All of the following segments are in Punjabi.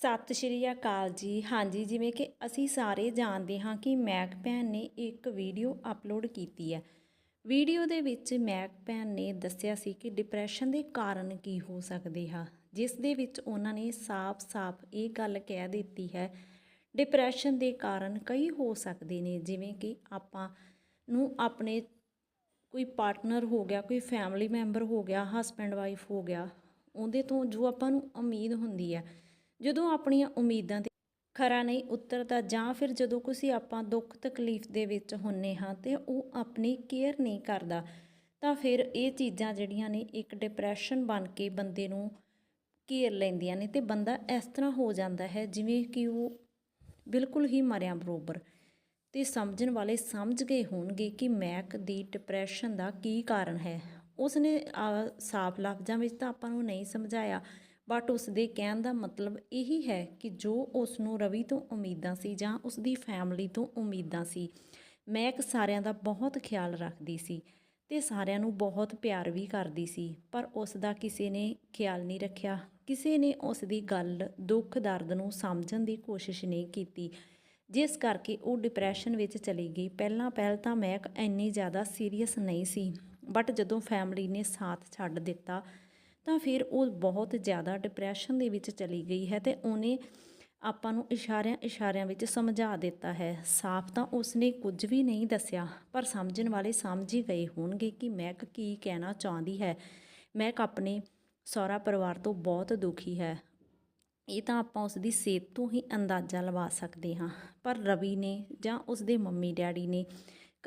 ਸਤਿ ਸ਼੍ਰੀ ਅਕਾਲ ਜੀ। ਹਾਂਜੀ, ਜਿਵੇਂ ਕਿ ਅਸੀਂ ਸਾਰੇ ਜਾਣਦੇ ਹਾਂ ਕਿ ਮੈਕ ਭੈਣ ਨੇ ਇੱਕ ਵੀਡੀਓ ਅਪਲੋਡ ਕੀਤੀ ਹੈ। ਵੀਡੀਓ ਦੇ ਵਿੱਚ ਮੈਕ ਭੈਣ ਨੇ ਦੱਸਿਆ ਸੀ ਕਿ ਡਿਪਰੈਸ਼ਨ ਦੇ ਕਾਰਨ ਕੀ ਹੋ ਸਕਦੇ ਆ, ਜਿਸ ਦੇ ਵਿੱਚ ਉਹਨਾਂ ਨੇ ਸਾਫ਼-ਸਾਫ਼ ਇਹ ਗੱਲ ਕਹਿ ਦਿੱਤੀ ਹੈ, ਡਿਪਰੈਸ਼ਨ ਦੇ ਕਾਰਨ ਕਈ ਹੋ ਸਕਦੇ ਨੇ, ਜਿਵੇਂ ਕਿ ਆਪਾਂ ਨੂੰ ਆਪਣੇ ਕੋਈ ਪਾਰਟਨਰ ਹੋ ਗਿਆ, ਕੋਈ ਫੈਮਿਲੀ ਮੈਂਬਰ ਹੋ ਗਿਆ, ਹਸਬੈਂਡ ਵਾਈਫ ਹੋ ਗਿਆ, ਉਹਦੇ ਤੋਂ ਜੋ ਆਪਾਂ ਨੂੰ ਉਮੀਦ ਹੁੰਦੀ ਹੈ ਜਦੋਂ ਆਪਣੀਆਂ ਉਮੀਦਾਂ ਤੇ ਖਰਾ ਨਹੀਂ ਉਤਰਦਾ ਜਾਂ ਫਿਰ ਜਦੋਂ ਕਿਸੇ ਆਪਾਂ ਦੁੱਖ ਤਕਲੀਫ ਦੇ ਵਿੱਚ ਹੁੰਨੇ ਹਾਂ ਤੇ ਉਹ ਆਪਣੀ ਕੇਅਰ ਨਹੀਂ ਕਰਦਾ ਤਾਂ ਫਿਰ ਇਹ ਚੀਜ਼ਾਂ ਜਿਹੜੀਆਂ ਨੇ ਇੱਕ ਡਿਪਰੈਸ਼ਨ ਬਣ ਕੇ ਬੰਦੇ ਨੂੰ ਘੇਰ ਲੈਂਦੀਆਂ ਨੇ ਤੇ ਬੰਦਾ ਇਸ ਤਰ੍ਹਾਂ ਹੋ ਜਾਂਦਾ ਹੈ ਜਿਵੇਂ ਕਿ ਉਹ ਬਿਲਕੁਲ ਹੀ ਮਰਿਆ ਬਰੋਬਰ। ਤੇ ਸਮਝਣ ਵਾਲੇ ਸਮਝ ਗਏ ਹੋਣਗੇ ਕਿ ਮੈਕ ਦੀ ਡਿਪਰੈਸ਼ਨ ਦਾ ਕੀ ਕਾਰਨ ਹੈ। ਉਸਨੇ ਆ, ਸਾਫ਼ ਲਫ਼ਜ਼ਾਂ ਵਿੱਚ ਤਾਂ ਆਪਾਂ ਨੂੰ ਨਹੀਂ ਸਮਝਾਇਆ ਬਟ ਉਸ ਦੇ ਕਹਿਣ ਦਾ ਮਤਲਬ ਇਹੀ ਹੈ ਕਿ ਜੋ ਉਸ ਨੂੰ ਰਵੀ ਤੋਂ ਉਮੀਦਾਂ ਸੀ ਜਾਂ ਉਸ ਦੀ ਫੈਮਿਲੀ ਤੋਂ ਉਮੀਦਾਂ ਸੀ ਮੈਕ ਸਾਰਿਆਂ ਦਾ ਬਹੁਤ ਖਿਆਲ ਰੱਖਦੀ ਸੀ ਤੇ ਸਾਰਿਆਂ ਨੂੰ ਬਹੁਤ ਪਿਆਰ ਵੀ ਕਰਦੀ ਸੀ। ਪਰ ਉਸ ਦਾ ਕਿਸੇ ਨੇ ਖਿਆਲ ਨਹੀਂ ਰੱਖਿਆ, ਕਿਸੇ ਨੇ ਉਸ ਦੀ ਗੱਲ ਦੁੱਖ ਦਰਦ ਨੂੰ ਸਮਝਣ ਦੀ ਕੋਸ਼ਿਸ਼ ਨਹੀਂ ਕੀਤੀ। ਜਿਸ ਕਰਕੇ ਉਹ ਡਿਪਰੈਸ਼ਨ ਵਿੱਚ ਚਲੀ ਗਈ। ਪਹਿਲਾਂ ਪਹਿਲ ਤਾਂ ਮੈਕ ਇੰਨੀ ਜ਼ਿਆਦਾ ਸੀਰੀਅਸ ਨਹੀਂ ਸੀ ਬਟ ਜਦੋਂ ਫੈਮਿਲੀ ਨੇ ਸਾਥ ਛੱਡ ਦਿੱਤਾ ਤਾਂ ਫਿਰ ਉਹ ਬਹੁਤ ਜ਼ਿਆਦਾ ਡਿਪਰੈਸ਼ਨ ਦੇ ਵਿੱਚ ਚਲੀ ਗਈ ਹੈ ਤੇ ਉਹਨੇ ਆਪਾਂ ਨੂੰ ਇਸ਼ਾਰਿਆਂ ਇਸ਼ਾਰਿਆਂ ਵਿੱਚ ਸਮਝਾ ਦਿੱਤਾ ਹੈ। ਸਾਫ਼ ਤਾਂ ਉਸਨੇ ਕੁਝ ਵੀ ਨਹੀਂ ਦੱਸਿਆ, ਪਰ ਸਮਝਣ ਵਾਲੇ ਸਮਝ ਹੀ ਗਏ ਹੋਣਗੇ ਕਿ ਮੈਕ ਕੀ ਕਹਿਣਾ ਚਾਹੁੰਦੀ ਹੈ। ਮੈਕ ਆਪਣੇ ਸਹੁਰਾ ਪਰਿਵਾਰ ਤੋਂ ਬਹੁਤ ਦੁਖੀ ਹੈ। ਇਹ ਤਾਂ ਆਪਾਂ ਉਸ ਦੀ ਸਿਹਤ ਤੋਂ ਹੀ ਅੰਦਾਜ਼ਾ ਲਵਾ ਸਕਦੇ ਹਾਂ। ਪਰ ਰਵੀ ਨੇ ਜਾਂ ਉਸ ਦੇ ਮੰਮੀ ਡੈਡੀ ਨੇ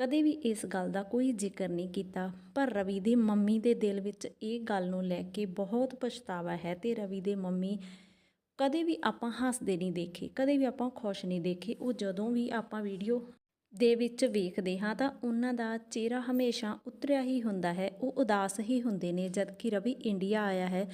ਕਦੇ ਵੀ ਇਸ ਗੱਲ ਦਾ ਕੋਈ ਜ਼ਿਕਰ ਨਹੀਂ ਕੀਤਾ, ਪਰ ਰਵੀ ਦੇ ਮੰਮੀ ਦੇ ਦਿਲ ਵਿੱਚ ਇਹ ਗੱਲ ਨੂੰ ਲੈ ਕੇ ਬਹੁਤ ਪਛਤਾਵਾ ਹੈ ਤੇ ਰਵੀ ਦੇ ਮੰਮੀ ਕਦੇ ਵੀ ਆਪਾਂ ਹੱਸਦੇ ਨਹੀਂ ਦੇਖੇ, ਕਦੇ ਵੀ ਆਪਾਂ ਖੁਸ਼ ਨਹੀਂ ਦੇਖੇ, ਉਹ ਜਦੋਂ ਵੀ ਆਪਾਂ ਵੀਡੀਓ ਦੇ ਵਿੱਚ ਵੇਖਦੇ ਹਾਂ ਤਾਂ ਉਹਨਾਂ ਦਾ ਚਿਹਰਾ ਹਮੇਸ਼ਾ ਉਤਰਿਆ ਹੀ ਹੁੰਦਾ ਹੈ, ਉਹ ਉਦਾਸ ਹੀ ਹੁੰਦੇ ਨੇ ਜਦ ਕਿ ਰਵੀ ਇੰਡੀਆ ਆਇਆ ਹੈ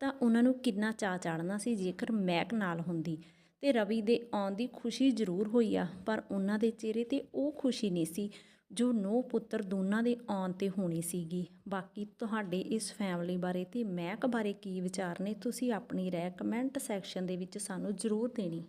ਤਾਂ ਉਹਨਾਂ ਨੂੰ ਕਿੰਨਾ ਚਾਅ ਚੜ੍ਹਨਾ ਸੀ ਜੇਕਰ ਮੈਕ ਨਾਲ ਹੁੰਦੀ। ਤੇ ਰਵੀ ਦੇ ਆਉਣ ਦੀ ਖੁਸ਼ੀ ਜ਼ਰੂਰ ਹੋਈ ਆ, ਪਰ ਉਹਨਾਂ ਦੇ ਚਿਹਰੇ ਤੇ ਉਹ ਖੁਸ਼ੀ ਨਹੀਂ ਸੀ, ਜੋ ਨੋ ਪੁੱਤਰ ਦੋਨਾਂ ਦੇ ਆਉਣ ਤੇ ਹੋਣੀ ਸੀਗੀ। ਬਾਕੀ ਤੁਹਾਡੇ ਇਸ ਫੈਮਿਲੀ ਬਾਰੇ ਤੇ ਮਹਿਕ ਬਾਰੇ ਕੀ ਵਿਚਾਰ ਨੇ, ਤੁਸੀਂ ਆਪਣੀ ਰਾਏ ਕਮੈਂਟ ਸੈਕਸ਼ਨ ਦੇ ਵਿੱਚ ਸਾਨੂੰ ਜ਼ਰੂਰ ਦੇਣੀ।